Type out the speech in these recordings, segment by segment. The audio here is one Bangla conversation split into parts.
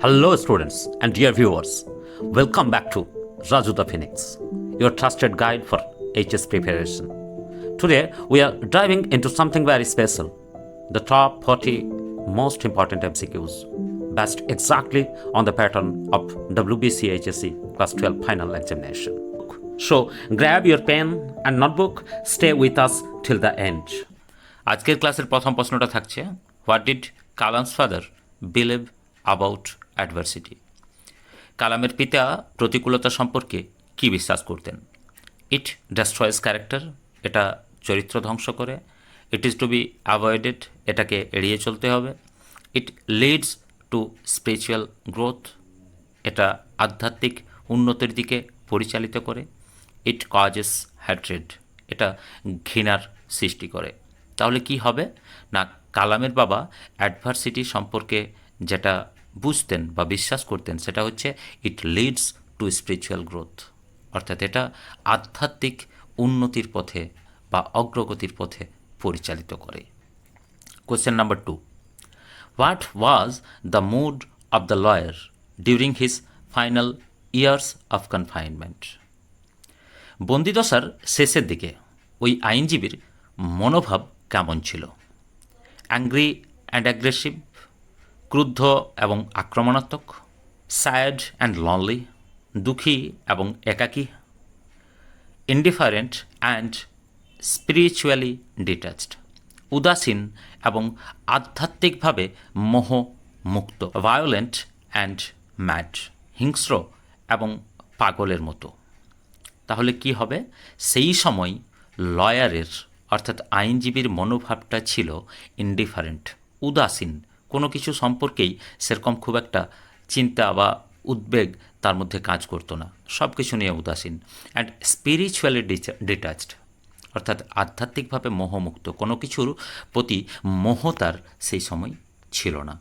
Hello, students and dear viewers. Welcome back to Raju the Phoenix, your trusted guide for HS preparation. Today, we are diving into something very special the top 40 most important MCQs, based exactly on the pattern of WBC HSC Class 12 final examination. So, grab your pen and notebook, stay with us till the end. আজকের ক্লাসের প্রথম প্রশ্নটা থাকছে what did Kalam's father believe about adversity কালামের পিতা প্রতিকূলতা সম্পর্কে কি বিশ্বাস করতেন? ইট ডেস্ট্রয়েস ক্যারেক্টার এটা চরিত্র ধ্বংস করে। It is to be avoided এটাকে এড়িয়ে চলতে হবে। It leads to spiritual growth এটা আধ্যাত্মিক উন্নতির দিকে পরিচালিত করে। ইট কজেস হ্যাট্রেড এটা ঘৃণার সৃষ্টি করে। তাহলে কি হবে? না, কালামের বাবা অ্যাডভার্সিটি সম্পর্কে যেটা বুঝতেন বা বিশ্বাস করতেন, সেটা হচ্ছে it leads to spiritual growth অর্থাৎ এটা আধ্যাত্মিক উন্নতির পথে বা অগ্রগতির পথে পরিচালিত করে। Question number two what was the mood of the lawyer during his final years of confinement বন্দিদশার শেষের দিকে ওই আইনজীবীর মনোভাব কেমন ছিল? অ্যাংগ্রি অ্যান্ড অ্যাগ্রেসিভ ক্রুদ্ধ এবং আক্রমণাত্মক স্যাড অ্যান্ড লনলি দুঃখী এবং একাকী ইনডিফারেন্ট অ্যান্ড স্পিরিচুয়ালি ডিট্যাচড উদাসীন এবং আধ্যাত্মিকভাবে মোহ মুক্ত ভায়োলেন্ট অ্যান্ড ম্যাড হিংস্র এবং পাগলের মতো। তাহলে কি হবে? সেই সময় লয়ারের, অর্থাৎ আইনজীবীর মনোভাবটা ছিল ইনডিফারেন্ট উদাসীন কোনো কিছু সম্পর্কেই সেরকম খুব একটা চিন্তা বা উদ্বেগ তার মধ্যে কাজ করতো না। সব কিছু নিয়ে উদাসীন। অ্যান্ড স্পিরিচুয়ালি ডিটাচড অর্থাৎ আধ্যাত্মিকভাবে মোহমুক্ত, কোনো কিছুর প্রতি মোহ তার সেই সময় ছিল না।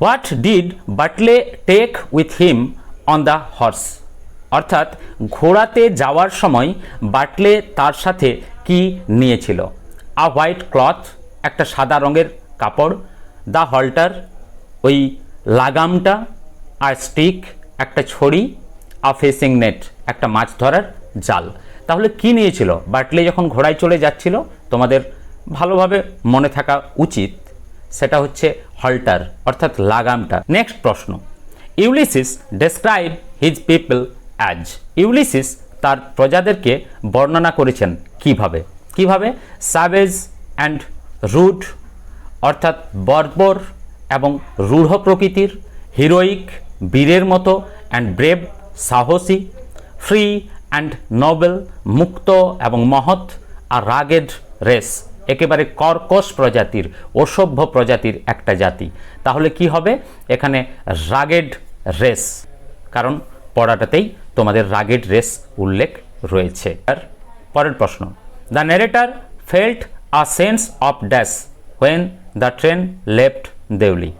What did Bartley take with him on the horse অর্থাৎ ঘোড়াতে যাওয়ার সময় বাটলে তার সাথে কি নিয়েছিল? আ হোয়াইট ক্লথ একটা সাদা রঙের কাপড় দ্য হল্টার, ওই লাগামটা আর স্টিক, একটা ছড়ি, আর ফেসিং নেট, একটা মাছ ধরার জাল। তাহলে কি নিয়েছিল? বাটলে যখন ঘোড়ায় চলে যাচ্ছিল, তোমাদের ভালোভাবে মনে থাকা উচিত, সেটা হচ্ছে হল্টার, অর্থাৎ লাগামটা। নেক্সট প্রশ্ন। Ulysses describe his people as Ulysses তার প্রজাদেরকে বর্ণনা করেছেন কীভাবে? কীভাবে? সাবেজ অ্যান্ড রুড অর্থাৎ বর্বর এবং রূঢ় প্রকৃতির, হিরোইক, বীরের মতো অ্যান্ড ব্রেভ সাহসী ফ্রি অ্যান্ড নোবেল মুক্ত এবং মহৎ আর রাগেড রেস একেবারে কর্কশ প্রজাতির, অসভ্য প্রজাতির একটা জাতি। তাহলে কি হবে? এখানে রাগেড রেস কারণ পড়াটাতেই তোমাদের রাগেড রেস উল্লেখ রয়েছে। আর পরের প্রশ্ন। The narrator felt a sense of dash when the train left Deoli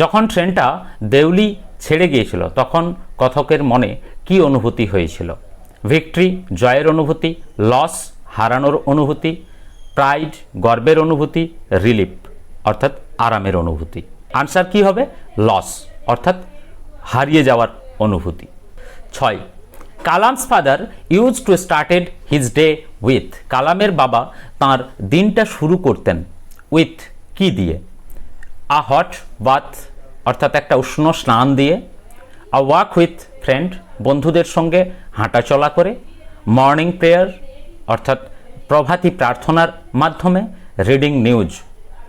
যখন ট্রেনটা দেউলি ছেড়ে গিয়েছিল, তখন কথকের মনে কি অনুভূতি হয়েছিল? ভিক্টরি জয়ের অনুভূতি লস হারানোর অনুভূতি প্রাইড গর্বের অনুভূতি রিলিফ অর্থাৎ আরামের অনুভূতি। আনসার কি হবে? লস অর্থাৎ হারিয়ে যাওয়ার অনুভূতি। ছয়, Kalam's father use to started his day with কালামের বাবা তার দিনটা শুরু করতেন। উইথ কি দিয়ে? আ হট বাথ অর্থাৎ একটা উষ্ণ স্নান দিয়ে। আ ওয়াক উইথ ফ্রেন্ড বন্ধুদের সঙ্গে হাঁটাচলা করে। মর্নিং প্রেয়ার অর্থাৎ প্রভাতী প্রার্থনার মাধ্যমে রিডিং নিউজ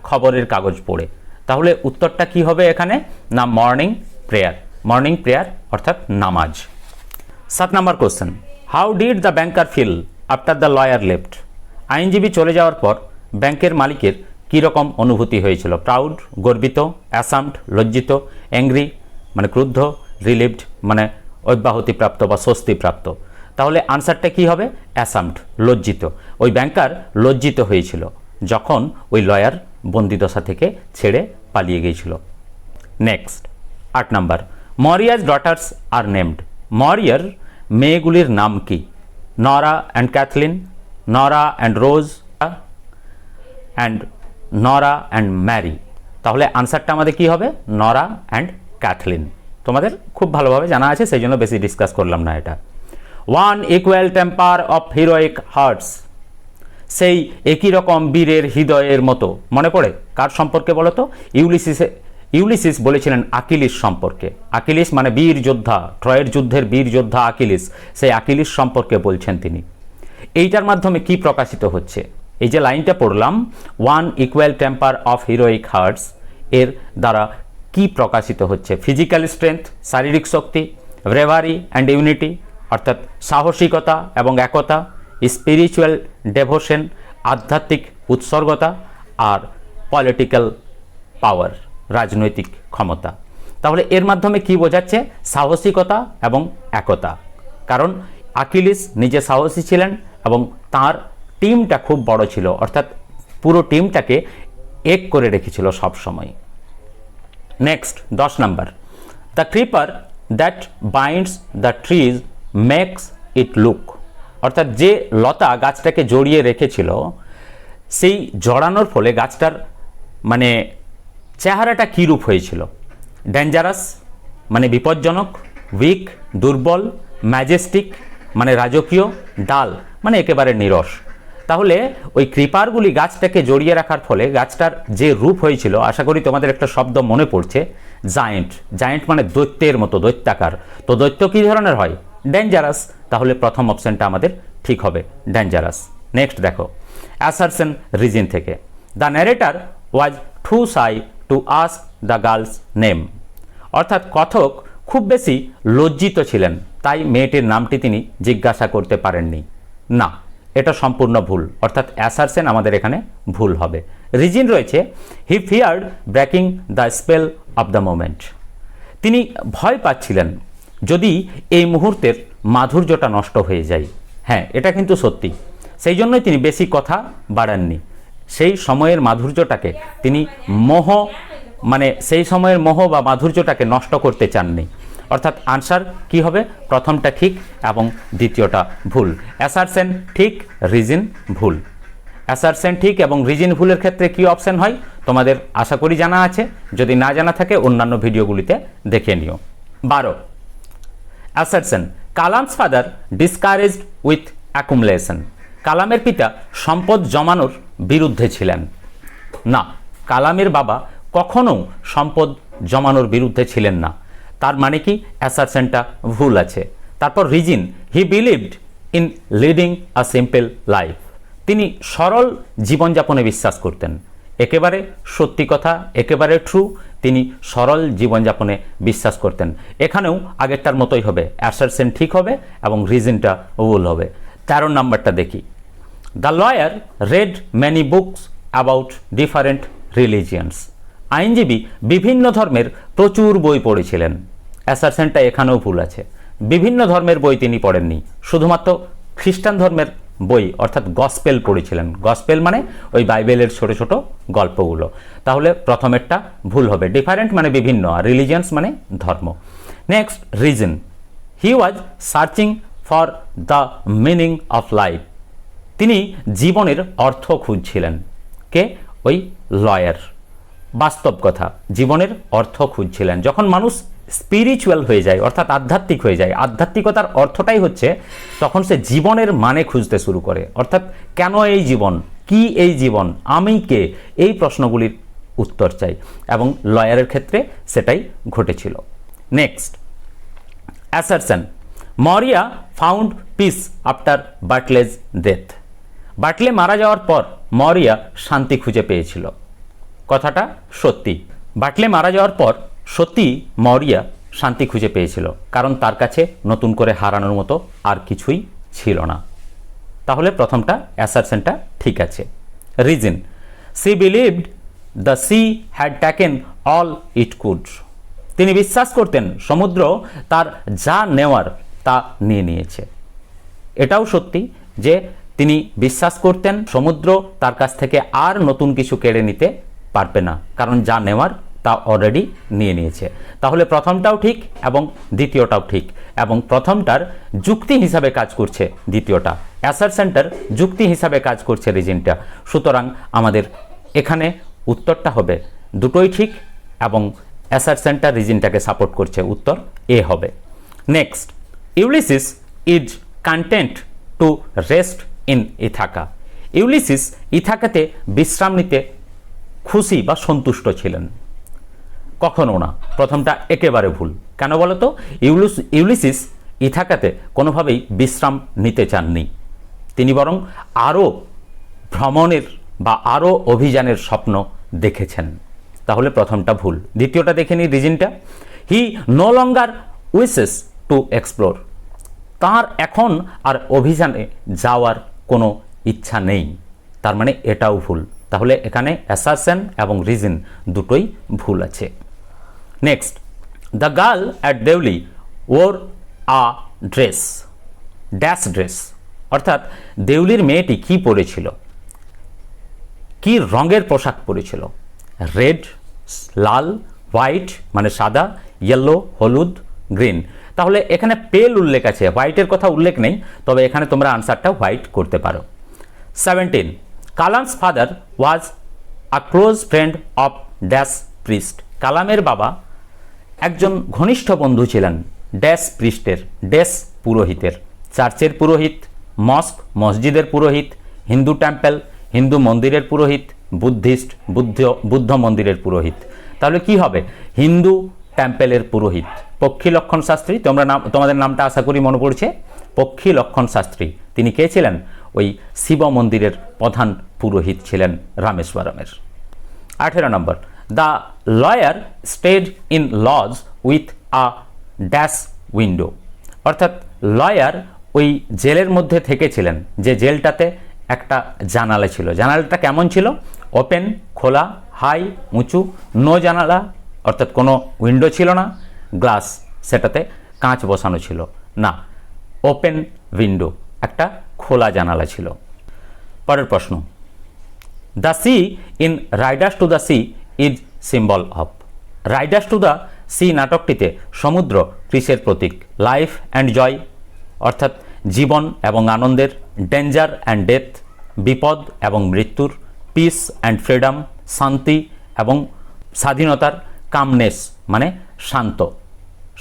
খবরের কাগজ পড়ে। তাহলে উত্তরটা কি হবে এখানে? না মর্নিং প্রেয়ার মর্নিং প্রেয়ার অর্থাৎ নামাজ। সাত number question how did the banker feel after the lawyer left আইনজীবী চলে যাওয়ার পর ব্যাংকের মালিকের কীরকম অনুভূতি হয়েছিল? প্রাউড গর্বিত অ্যাসামড লজ্জিত অ্যাংরি মানে ক্রুদ্ধ রিলিভড মানে অব্যাহতিপ্রাপ্ত বা স্বস্তিপ্রাপ্ত। তাহলে আনসারটা কি হবে? অ্যাসামড লজ্জিত। ওই ব্যাংকার লজ্জিত হয়েছিল যখন ওই লয়ার বন্দিদশা থেকে ছেড়ে পালিয়ে গিয়েছিল। নেক্সট আট number. Maria's daughters are named মরিয়ার মেয়েগুলির নাম কি? Nora and Kathleen Nora and Rose and Nora and Mary তাহলে আনসারটা আমাদের কি হবে? নরা অ্যান্ড ক্যাথলিন তোমাদের খুব ভালোভাবে জানা আছে, সেই জন্য বেশি ডিসকাস করলাম না এটা। One equal temper of heroic hearts সেই একই রকম বীরের হৃদয়ের মতো। মনে পড়ে? কার সম্পর্কে বলো তো? ইউলিসিসে ইউলিসিস বলেছিলেন আকিলিস সম্পর্কে। আকিলিস মানে বীর যোদ্ধা। ট্রয়ের যুদ্ধের বীর যোদ্ধা আকিলিস। সেই আকিলিস সম্পর্কে বলছেন তিনি। এইটার মাধ্যমে কি প্রকাশিত হচ্ছে? এই যে লাইনটা পড়লাম one equal temper of heroic hearts এর দ্বারা কি প্রকাশিত হচ্ছে? ফিজিক্যাল স্ট্রেংথ শারীরিক শক্তি ব্রেভারি অ্যান্ড ইউনিটি অর্থাৎ সাহসিকতা এবং একতা স্পিরিচুয়াল ডেভোশন আধ্যাত্মিক উৎসর্গতা আর পলিটিক্যাল পাওয়ার রাজনৈতিক ক্ষমতা। তাহলে এর মাধ্যমে কি বোঝাচ্ছে? সাহসিকতা এবং একতা। কারণ আকিলিস নিজে সাহসী ছিলেন এবং তার টিমটা খুব বড় ছিল, অর্থাৎ পুরো টিমটাকে এক করে রেখেছিল সব সময়। নেক্সট দশ number. The creeper that binds the trees makes it look অর্থাৎ যে লতা গাছটাকে জড়িয়ে রেখেছিল, সেই জড়ানোর ফলে গাছটার মানে চেহারাটা কীরূপ হয়েছিল? ডেঞ্জারাস মানে বিপজ্জনক উইক দুর্বল ম্যাজেস্টিক মানে রাজকীয় ডাল মানে একেবারে নিরস। তাহলে ওই ক্রিপারগুলি গাছটাকে জড়িয়ে রাখার ফলে গাছটার যে রূপ হয়েছিল, আশা করি তোমাদের একটা শব্দ মনে পড়ছে, জায়েন্ট। জায়েন্ট মানে দৈত্যের মতো, দৈত্যাকার। তো দৈত্য কী ধরনের হয়? ডেঞ্জারাস তাহলে প্রথম অপশনটা আমাদের ঠিক হবে ডেঞ্জারাস নেক্সট দেখো অ্যাসারসেন রিজিন থেকে। The narrator was too shy to ask the girl's name অর্থাৎ কথক খুব বেশি লজ্জিত ছিলেন, তাই মেয়েটির নামটি তিনি জিজ্ঞাসা করতে পারেননি। না এটা সম্পূর্ণ ভুল। অর্থাৎ অ্যাসারসেন আমাদের এখানে ভুল হবে। রিজিন রয়েছে, he feared breaking the spell of the moment. তিনি ভয় পাচ্ছিলেন যদি এই মুহূর্তের মাধুর্যটা নষ্ট হয়ে যায়। হ্যাঁ এটা কিন্তু সত্যি। সেই জন্যই তিনি বেশি কথা বাড়াননি। সেই সময়ের মাধুর্যটাকে তিনি মোহ মানে সেই সময়ের মোহ বা মাধুর্যটাকে নষ্ট করতে চাননি। অর্থাৎ আনসার কি হবে? প্রথমটা ঠিক এবং দ্বিতীয়টা ভুল। অ্যাসারসেন ঠিক, রিজিন ভুল। অ্যাসারসেন ঠিক এবং রিজিন ভুলের ক্ষেত্রে কি অপশন হয়? তোমাদের আশা করি জানা আছে। যদি না জানা থাকে, অন্যান্য ভিডিওগুলিতে দেখে নিও। বারো। Assertion, Kalam's father discouraged with accumulation. কালামের পিতা সম্পদ জমানোর বিরুদ্ধে ছিলেন। না, কালামের বাবা কখনো সম্পদ জমানোর বিরুদ্ধে ছিলেন না। তার মানে কি? অ্যাসারসেনটা ভুল আছে। তারপর reason he believed in leading a simple life তিনি সরল জীবনযাপনে বিশ্বাস করতেন। একেবারে সত্যি কথা, একেবারে ট্রু তিনি সরল জীবনযাপনে বিশ্বাস করতেন। এখানেও আগেরটার মতোই হবে। অ্যাসারসেন ঠিক হবে এবং রিজনটা ভুল হবে। তেরো নাম্বারটা দেখি। The lawyer read many books about different religions আইনজীবী বিভিন্ন ধর্মের প্রচুর বই পড়েছিলেন। অ্যাসারসেনটা এখানেও ভুল আছে। বিভিন্ন ধর্মের বই তিনি পড়েননি। শুধুমাত্র খ্রিস্টান ধর্মের বই, অর্থাৎ গসপেল পড়েছিলেন। গসপেল মানে ওই বাইবেলের ছোট ছোট গল্পগুলো। তাহলে প্রথমেরটা ভুল হবে। ডিফারেন্ট মানে বিভিন্ন, আর রিলিজিয়ান্স মানে ধর্ম। Next, reason. He was searching for the meaning of life. তিনি জীবনের অর্থ খুঁজছিলেন। কে? ওই লয়ার। বাস্তব কথা। জীবনের অর্থ খুঁজছিলেন। যখন মানুষ স্পিরিচুয়াল হয়ে যায়, অর্থাৎ আধ্যাত্মিক হয়ে যায়, আধ্যাত্মিকতার অর্থটাই হচ্ছে তখন সে জীবনের মানে খুঁজতে শুরু করে। অর্থাৎ কেন এই জীবন? কি এই জীবন? আমি কে? এই প্রশ্নগুলির উত্তর চাই। এবং লয়ারের ক্ষেত্রে সেটাই ঘটেছিল। Next assertion Maurya found peace after Bartley's death Bartley মারা যাওয়ার পর মরিয়া শান্তি খুঁজে পেয়েছিল। কথাটা সত্যি। বাটলে মারা যাওয়ার পর সত্যি মরিয়া শান্তি খুঁজে পেয়েছিল, কারণ তার কাছে নতুন করে হারানোর মতো আর কিছুই ছিল না। তাহলে প্রথমটা অ্যাসারসেনটা ঠিক আছে। Reason, she believed the sea had taken all it could তিনি বিশ্বাস করতেন সমুদ্র তার যা নেওয়ার তা নিয়ে নিয়েছে। এটাও সত্যি যে তিনি বিশ্বাস করতেন সমুদ্র তার কাছ থেকে আর নতুন কিছু কেড়ে নিতে পারবে না। কারণ যা নেওয়ার তা অলরেডি নিয়ে নিয়েছে। তাহলে প্রথমটাও ঠিক এবং দ্বিতীয়টাও ঠিক। এবং প্রথমটার যুক্তি হিসাবে কাজ করছে দ্বিতীয়টা। অ্যাসার সেন্টার যুক্তি হিসাবে কাজ করছে রিজিনটা। সুতরাং আমাদের এখানে উত্তরটা হবে দুটোই ঠিক এবং অ্যাসার সেন্টার রিজিনটাকে সাপোর্ট করছে। উত্তর এ হবে। Next Ulysses is content to rest in Ithaca Ulysses ইথাকাতে বিশ্রাম নিতে খুশি বা সন্তুষ্ট ছিলেন? কখনো না। প্রথমটা একেবারে ভুল। কেন বলো তো ইউলুস, ইউলিসিস ইথাকাতে কোনোভাবেই বিশ্রাম নিতে চাননি। তিনি বরং আরও ভ্রমণের বা আরও অভিযানের স্বপ্ন দেখেছেন। তাহলে প্রথমটা ভুল। দ্বিতীয়টা দেখে নিই রিজিনটা। He no longer wishes to explore. তার এখন আর অভিযানে যাওয়ার কোনো ইচ্ছা নেই। তার মানে এটাও ভুল। তাহলে এখানে অ্যাসাসেন এবং রিজন দুটোই ভুল আছে। Next the girl at Deoli wore a dress dash dress অর্থাৎ দেউলির মেয়েটি কি পরেছিল? কি রঙের পোশাক পরেছিল? রেড লাল হোয়াইট মানে সাদা ইয়েলো হলুদ গ্রিন তাহলে এখানে পেল উল্লেখ আছে হোয়াইটের কথা উল্লেখ নেই, তবে এখানে তোমরা আনসারটা হোয়াইট করতে পারো। Seventeen Kalam's father was a close friend of dash priest কালামের বাবা একজন ঘনিষ্ঠ বন্ধু ছিলেন ড্যাশ প্রিস্টের ড্যাশ পুরোহিতের চার্চের পুরোহিত মস্ক মসজিদের পুরোহিত হিন্দু টেম্পল হিন্দু মন্দিরের পুরোহিত বুদ্ধিস্ট বুদ্ধ বুদ্ধ মন্দিরের পুরোহিত তাহলে কি হবে? হিন্দু টেম্পেলের পুরোহিত পক্ষী লক্ষণ শাস্ত্রী, তোমরা নাম, তোমাদের নামটা আশা করি মনে পড়ছে। পক্ষী লক্ষণ শাস্ত্রী। তিনি কে ছিলেন? ওই শিব মন্দিরের প্রধান পুরোহিত ছিলেন রামেশ্বরমের। আঠেরো number, the lawyer stayed in lodge with a dash window. অর্থাৎ লয়ার ওই জেলের মধ্যে থেকেছিলেন, যে জেলটাতে একটা জানালা ছিল। জানালাটা কেমন ছিল? ওপেন, খোলা, হাই, উঁচু, নো জানালা, অর্থাৎ কোনো উইন্ডো ছিল না, গ্লাস সেটাতে কাঁচ বসানো ছিল। না, ওপেন উইন্ডো, একটা খোলা জানালা ছিল। পরের প্রশ্ন। The sea in riders to the sea is symbol of riders to the sea নাটকটিতে সমুদ্র ক্রিসের প্রতীক লাইফ অ্যান্ড জয় অর্থাৎ জীবন এবং আনন্দের ডেঞ্জার অ্যান্ড ডেথ বিপদ এবং মৃত্যুর পিস অ্যান্ড ফ্রিডম শান্তি এবং স্বাধীনতার কামনেস মানে শান্ত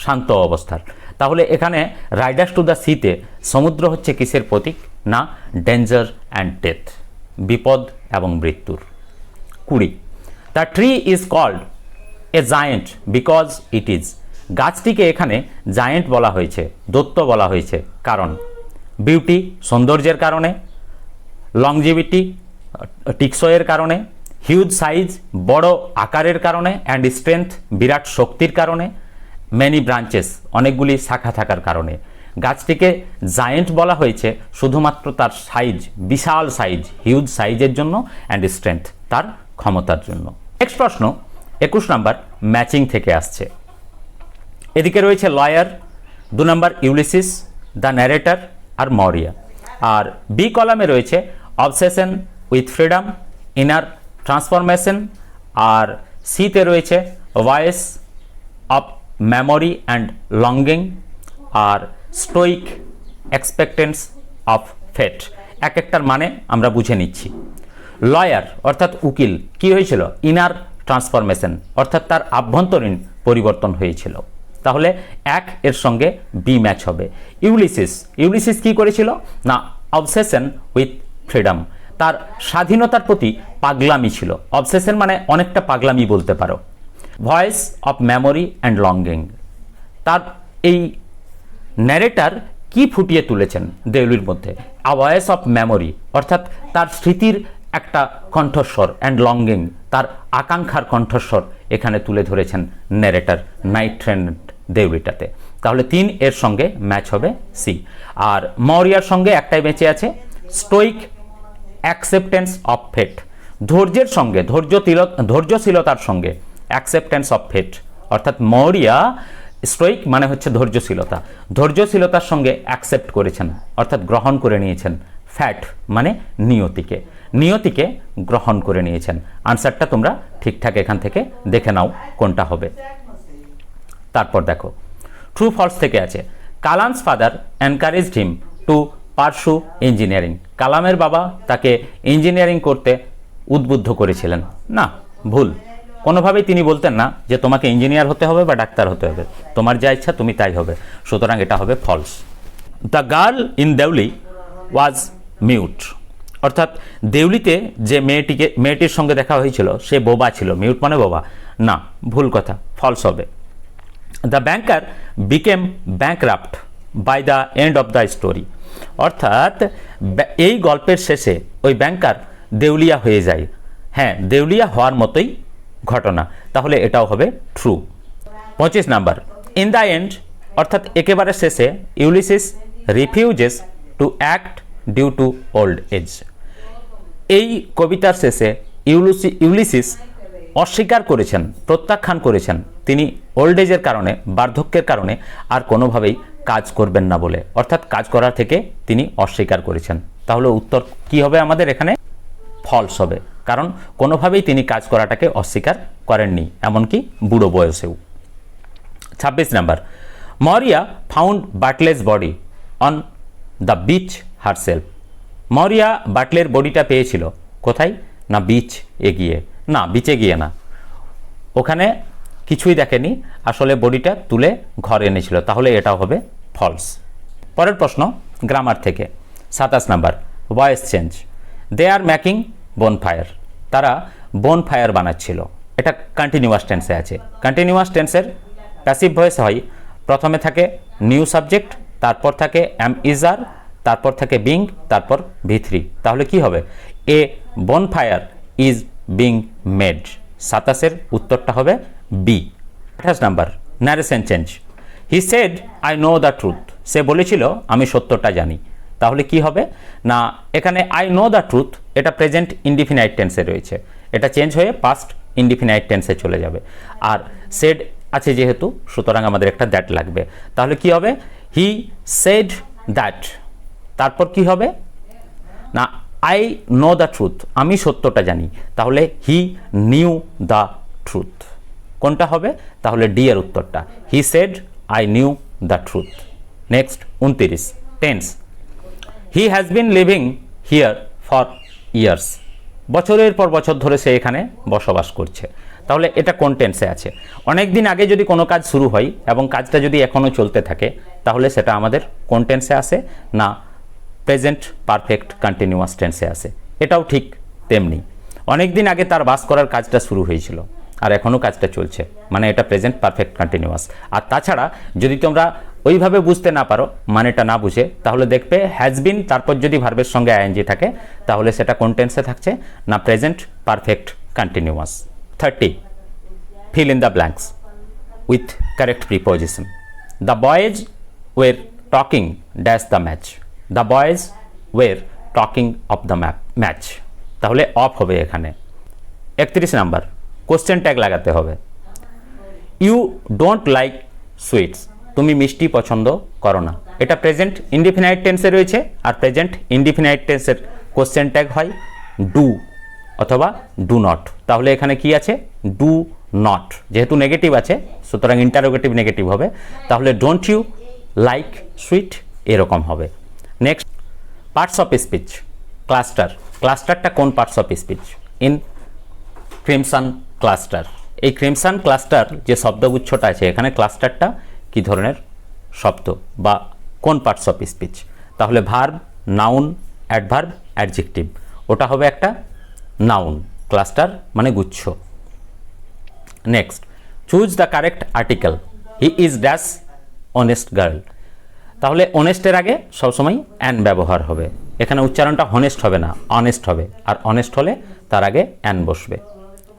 শান্ত অবস্থার। তাহলে এখানে রাইডার্স টু দ্য সিতে সমুদ্র হচ্ছে কিসের প্রতীক? না ডেঞ্জার অ্যান্ড ডেথ বিপদ এবং মৃত্যুর। কুড়ি the tree is called a giant because it is গাছটিকে এখানে জায়েন্ট বলা হয়েছে দত্ত বলা হয়েছে। কারণ বিউটি সৌন্দর্যের কারণে লংজিভিটি টিকসয়ের কারণে হিউজ সাইজ বড় আকারের কারণে অ্যান্ড স্ট্রেংথ বিরাট শক্তির কারণে মেনি ব্রাঞ্চেস অনেকগুলি শাখা থাকার কারণে। গাছটিকে জায়েন্ট বলা হয়েছে, শুধুমাত্র তার সাইজ বিশাল সাইজ হিউজ সাইজের জন্য অ্যান্ড স্ট্রেংথ তার ক্ষমতার জন্য। নেক্সট প্রশ্ন, একুশ নাম্বার ম্যাচিং থেকে আসছে। এদিকে রয়েছে লয়ার দু নম্বর ইউলিসিস দ্য ন্যারেটার আর মরিয়া। আর বি কলামে রয়েছে obsession with freedom inner transformation আর সিতে রয়েছে voice of memory and longing R stoic এক্সপেক্টেন্স of fate এক একটার মানে আমরা বুঝে নিচ্ছি। লয়ার অর্থাৎ উকিল, কি হয়েছিল? ইনার ট্রান্সফরমেশন অর্থাৎ তার আভ্যন্তরীণ পরিবর্তন হয়েছিল। তাহলে এক এর সঙ্গে বি ম্যাচ হবে। ইউলিসিস ইউলিসিস কি করেছিল? না অবসেশন উইথ ফ্রিডম তার স্বাধীনতার প্রতি পাগলামি ছিল। অবসেশন মানে অনেকটা পাগলামি বলতে পারো। Voice of memory and longing তার এই ন্যারেটার কি ফুটিয়ে তুলেছেন দেউলির মধ্যে? ভয়েস অফ মেমোরি অর্থাৎ তার স্মৃতির একটা কণ্ঠস্বর অ্যান্ড লঙ্গিং তার আকাঙ্ক্ষার কণ্ঠস্বর এখানে তুলে ধরেছেন ন্যারেটার নাইট ট্রেন্ড দেউলিটাতে। তাহলে তিন এর সঙ্গে ম্যাচ হবে সি আর মরিয়ার সঙ্গে একটাই বেঁচে আছে স্টোইক অ্যাকসেপ্টেন্স অফ ফেট ধৈর্যের সঙ্গে, ধৈর্য ধৈর্যশীলতার সঙ্গে অ্যাকসেপ্টেন্স অফ ফেট অর্থাৎ মৌরিয়া স্ট্রোইক মানে হচ্ছে ধৈর্যশীলতা। ধৈর্যশীলতার সঙ্গে অ্যাকসেপ্ট করেছেন, অর্থাৎ গ্রহণ করে নিয়েছেন। ফ্যাট মানে নিয়তিকে। নিয়তিকে গ্রহণ করে নিয়েছেন। আনসারটা তোমরা ঠিকঠাক এখান থেকে দেখে নাও কোনটা হবে। তারপর দেখো ট্রু ফলস থেকে আছে। Kalam's father encourage him to pursue engineering কালামের বাবা তাকে ইঞ্জিনিয়ারিং করতে উদ্বুদ্ধ করেছিলেন। না, ভুল। কোনোভাবেই তিনি বলতেন না যে তোমাকে ইঞ্জিনিয়ার হতে হবে বা ডাক্তার হতে হবে। তোমার যা ইচ্ছা তুমি তাই হবে। সুতরাং এটা হবে false the girl in Deoli was mute অর্থাৎ দেউলিতে যে মেয়েটিকে, মেয়েটির সঙ্গে দেখা হয়েছিল, সে বোবা ছিল। মিউট মানে বোবা। না, ভুল কথা ফলস হবে। The banker became bankrupt by the end of the story অর্থাৎ এই গল্পের শেষে ওই ব্যাংকার দেউলিয়া হয়ে যায়। হ্যাঁ দেউলিয়া হওয়ার মতোই ঘটনা। তাহলে এটাও হবে ট্রু পঁচিশ নাম্বার। ইন দ্য এন্ড অর্থাৎ একেবারে শেষে Ulysses refuses to act due to old age এই কবিতার শেষে ইউলুসি ইউলিসিস অস্বীকার করেছেন, প্রত্যাখ্যান করেছেন। তিনি ওল্ড এজের কারণে, বার্ধক্যের কারণে আর কোনোভাবেই কাজ করবেন না বলে। অর্থাৎ কাজ করার থেকে তিনি অস্বীকার করেছেন। তাহলে উত্তর কি হবে আমাদের এখানে? ফলস হবে। কারণ কোনোভাবেই তিনি কাজ করাটাকে অস্বীকার করেননি, এমনকি বুড়ো বয়সেও। ছাব্বিশ number, Maria found Butler's body on the beach herself Maria বাটলের বডিটা পেয়েছিল। কোথায়? না বিচ এগিয়ে না বিচে গিয়ে না। ওখানে কিছুই দেখেনি। আসলে বডিটা তুলে ঘরে এনেছিল। তাহলে এটাও হবে ফলস পরের প্রশ্ন গ্রামার থেকে। সাতাশ number voice change they are making bonfire তারা বন ফায়ার বানাচ্ছিল। এটা কন্টিনিউয়াস টেন্সে আছে। কন্টিনিউয়াস টেন্সের প্যাসিভ ভয়েস হয়, প্রথমে থাকে নিউ সাবজেক্ট তারপর থাকে অ্যাম ইজার তারপর থাকে বিং তারপর ভি থ্রি তাহলে কি হবে? A bonfire is being made সাতাশের উত্তরটা হবে বি আঠাশ number narration change he said I know the truth সে বলেছিল, আমি সত্যটা জানি। তাহলে কি হবে? না, এখানে আই নো দ্য ট্রুথ এটা প্রেজেন্ট ইনডিফিনাইট টেন্সে রয়েছে। এটা চেঞ্জ হয়ে পাস্ট ইনডিফিনাইট টেন্সে চলে যাবে। আর সেড আছে যেহেতু, সুতরাং আমাদের একটা দ্যাট লাগবে। তাহলে কি হবে? হি সেড দ্যাট তারপর কি হবে? না আই নো দ্য ট্রুথ আমি সত্যটা জানি। তাহলে হি নিউ দ্য ট্রুথ কোনটা হবে? তাহলে ডি এর উত্তরটা। He said I knew the truth next উনতিরিশ। Tense he has been living here for years বছরের পর বছর ধরে সে এখানে বসবাস করছে। তাহলে এটা কোন টেন্সে আছে? অনেক দিন আগে যদি কোনো কাজ শুরু হয় এবং কাজটা যদি এখনও চলতে থাকে, তাহলে সেটা আমাদের কোন টেন্সে আসে না প্রেজেন্ট পারফেক্ট কন্টিনিউয়াস টেন্সে আসে এটাও ঠিক তেমনি। অনেক দিন আগে তার বাস করার কাজটা শুরু হয়েছিল আর এখনও কাজটা চলছে। মানে এটা প্রেজেন্ট পারফেক্ট কন্টিনিউয়াস আর তাছাড়া যদি তোমরা ওইভাবে বুঝতে না পারো, মানেটা না বুঝে, তাহলে দেখবে হ্যাজ বিন তারপর যদি ভার্বের সঙ্গে আইএনজি থাকে, তাহলে সেটা কোন টেন্সে থাকছে? না present perfect continuous thirty fill in the blanks with correct preposition the boys were talking dash the match the boys were talking of the map match. তাহলে অফ হবে এখানে। একত্রিশ নাম্বার কোশ্চেন ট্যাগ লাগাতে হবে। ইউ ডোন্ট লাইক সুইটস তুমি মিষ্টি পছন্দ করো না। এটা প্রেজেন্ট ইনডিফিনাইট টেন্সে রয়েছে আর প্রেজেন্ট ইনডিফিনাইট টেন্সের কোশ্চেন ট্যাগ হয় ডু অথবা ডু নট তাহলে এখানে কি আছে? ডু নট যেহেতু নেগেটিভ আছে, সুতরাং ইন্টারোগেটিভ নেগেটিভ হবে। তাহলে ডোন্ট ইউ লাইক সুইট এরকম হবে। Next parts of speech cluster ক্লাস্টারটা কোন parts of speech in crimson cluster এই ক্রিমসান ক্লাস্টার যে শব্দগুচ্ছটা আছে, এখানে ক্লাস্টারটা কি ধরনের? শব্দ বা কোন পার্টস অফ স্পিচ তাহলে ভার্ব নাউন অ্যাডভার্ব অ্যাডজেক্টিভ ওটা হবে একটা নাউন ক্লাস্টার মানে গুচ্ছ। Next choose the correct article he is dash honest girl তাহলে অনেস্টের আগে সবসময় অ্যান ব্যবহার হবে। এখানে উচ্চারণটা হনেস্ট হবে না অনেস্ট হবে। আর অনেস্ট হলে তার আগে অ্যান বসবে।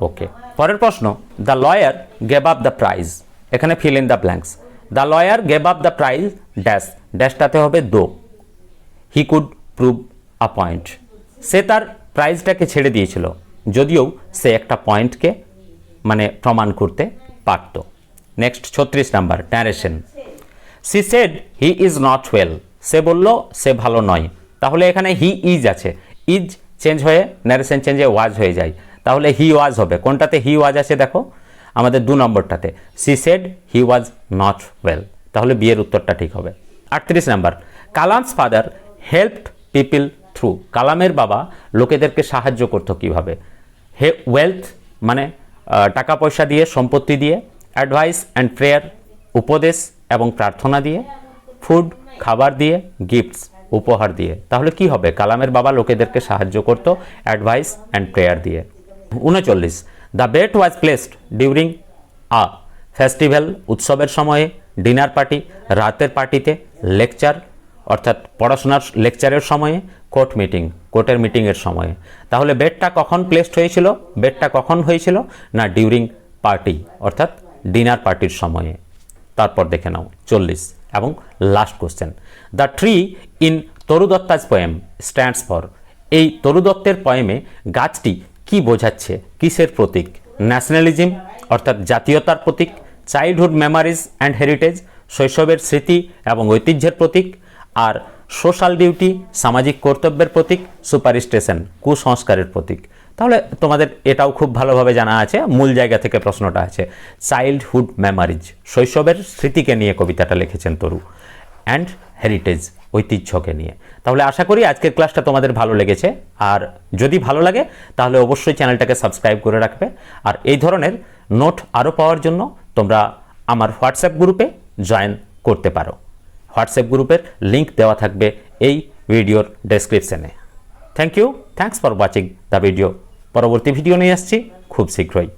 ওকে পরের প্রশ্ন the lawyer gave up the prize এখানে fill in the blanks the lawyer gave up the prize dash ড্যাশটাতে হবে though. He could prove a point সে তার প্রাইজটাকে ছেড়ে দিয়েছিল। যদিও সে একটা পয়েন্টকে মানে প্রমাণ করতে পারত। নেক্সট ছত্রিশ number narration she said he is not well সে বলল, সে ভালো নয়। তাহলে এখানে হি ইজ আছে। ইজ চেঞ্জ হয়ে ন্যারেশন চেঞ্জে ওয়াজ হয়ে যায়। তাহলে হি ওয়াজ হবে। কোনটাতে হি ওয়াজ আছে দেখো? আমাদের দু নম্বরটাতে। She said he was not well তাহলে বিয়ের উত্তরটা ঠিক হবে। আটত্রিশ number. Kalam's father helped people through কালামের বাবা লোকেদেরকে সাহায্য করতো কীভাবে? হে ওয়েলথ মানে টাকা পয়সা দিয়ে, সম্পত্তি দিয়ে অ্যাডভাইস অ্যান্ড প্রেয়ার উপদেশ এবং প্রার্থনা দিয়ে ফুড খাবার দিয়ে গিফটস উপহার দিয়ে। তাহলে কি হবে? কালামের বাবা লোকেদেরকে সাহায্য করতো অ্যাডভাইস অ্যান্ড প্রেয়ার দিয়ে। উনচল্লিশ। The bet was placed during a festival উৎসবের সময়ে ডিনার পার্টি রাতের পার্টিতে লেকচার অর্থাৎ পড়াশোনার লেকচারের সময়ে কোর্ট মিটিং কোর্টের মিটিংয়ের সময়ে। তাহলে বেডটা কখন প্লেসড হয়েছিল? বেডটা কখন হয়েছিল? না ডিউরিং পার্টি অর্থাৎ ডিনার পার্টির সময়ে। তারপর দেখে নাও, চল্লিশ এবং last question the tree in তরুদত্তাজ poem stands for এই তরুদত্তের পয়েমে গাছটি কি বোঝাচ্ছে? কিসের প্রতীক? ন্যাশনালিজম অর্থাৎ জাতীয়তার প্রতীক চাইল্ডহুড মেমারিজ অ্যান্ড হেরিটেজ শৈশবের স্মৃতি এবং ঐতিহ্যের প্রতীক, আর সোশ্যাল ডিউটি সামাজিক কর্তব্যের প্রতীক সুপারিস্টেশন কুসংস্কারের প্রতীক। তাহলে তোমাদের এটাও খুব ভালোভাবে জানা আছে, মূল জায়গা থেকে প্রশ্নটা আছে। চাইল্ডহুড মেমারিজ শৈশবের স্মৃতিকে নিয়ে কবিতাটা লিখেছেন তরু অ্যান্ড হেরিটেজ ঐতিহ্যকে নিয়ে। তাহলে আশা করি আজকের ক্লাসটা তোমাদের ভালো লেগেছে। আর যদি ভালো লাগে, তাহলে অবশ্যই চ্যানেলটাকে সাবস্ক্রাইব করে রাখবে। আর এই ধরনের নোট আরও পাওয়ার জন্য তোমরা আমার হোয়াটসঅ্যাপ গ্রুপে জয়েন করতে পারো। হোয়াটসঅ্যাপ গ্রুপের লিঙ্ক দেওয়া থাকবে এই ভিডিওর ডেসক্রিপশনে। Thank you. Thanks for watching the video. পরবর্তী ভিডিও নিয়ে আসছি খুব শীঘ্রই।